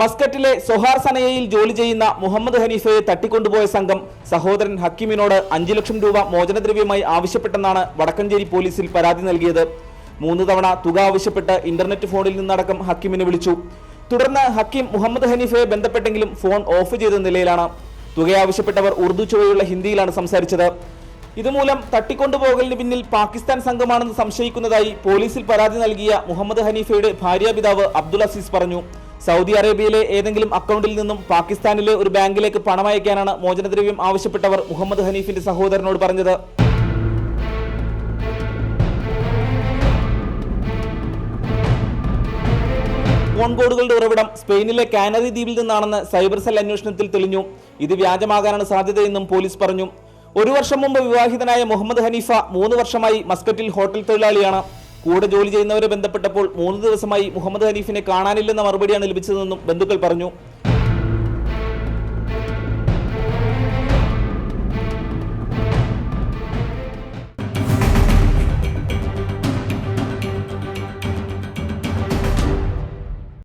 മസ്കറ്റിലെ Sohar സനയയിൽ ജോലി ചെയ്യുന്ന മുഹമ്മദ് ഹനീഫയെ തട്ടിക്കൊണ്ടുപോയ സംഘം സഹോദരൻ ഹക്കീമിനോട് അഞ്ചു ലക്ഷം രൂപ മോചനദ്രവ്യമായി ആവശ്യപ്പെട്ടെന്നാണ് വടക്കഞ്ചേരി പോലീസിൽ പരാതി നൽകിയത്. മൂന്ന് തവണ തുക ആവശ്യപ്പെട്ട് ഇന്റർനെറ്റ് ഫോണിൽ നിന്നടക്കം ഹക്കീമിനെ വിളിച്ചു. തുടർന്ന് ഹക്കീം മുഹമ്മദ് ഹനീഫയെ ബന്ധപ്പെട്ടെങ്കിലും ഫോൺ ഓഫ് ചെയ്ത നിലയിലാണ്. തുക ആവശ്യപ്പെട്ടവർ ഉറുദു ചുവയുള്ള ഹിന്ദിയിലാണ് സംസാരിച്ചത്. ഇതുമൂലം തട്ടിക്കൊണ്ടുപോകലിന് പിന്നിൽ പാകിസ്ഥാൻ സംഘമാണെന്ന് സംശയിക്കുന്നതായി പോലീസിൽ പരാതി നൽകിയ മുഹമ്മദ് ഹനീഫയുടെ ഭാര്യാപിതാവ് അബ്ദുൽ അസീസ് പറഞ്ഞു. സൗദി അറേബ്യയിലെ ഏതെങ്കിലും അക്കൗണ്ടിൽ നിന്നും പാകിസ്ഥാനിലെ ഒരു ബാങ്കിലേക്ക് പണം അയക്കാനാണ് മോചനദ്രവ്യം ആവശ്യപ്പെട്ടവർ മുഹമ്മദ് ഹനീഫിന്റെ സഹോദരനോട് പറഞ്ഞത്. ഫോൺ കോഡുകളുടെ ഉറവിടം സ്പെയിനിലെ കാനറി ദ്വീപിൽ നിന്നാണെന്ന് സൈബർ സെൽ അന്വേഷണത്തിൽ തെളിഞ്ഞു. ഇത് വ്യാജമാകാനാണ് സാധ്യതയെന്നും പോലീസ് പറഞ്ഞു. ഒരു വർഷം മുമ്പ് വിവാഹിതനായ മുഹമ്മദ് ഹനീഫ മൂന്ന് വർഷമായി മസ്കറ്റിൽ ഹോട്ടൽ തൊഴിലാളിയാണ്. കൂടെ ജോലി ചെയ്യുന്നവരെ ബന്ധപ്പെട്ടപ്പോൾ മൂന്ന് ദിവസമായി മുഹമ്മദ് ഹനീഫിനെ കാണാനില്ലെന്ന മറുപടിയാണ് ലഭിച്ചതെന്നും ബന്ധുക്കൾ പറഞ്ഞു.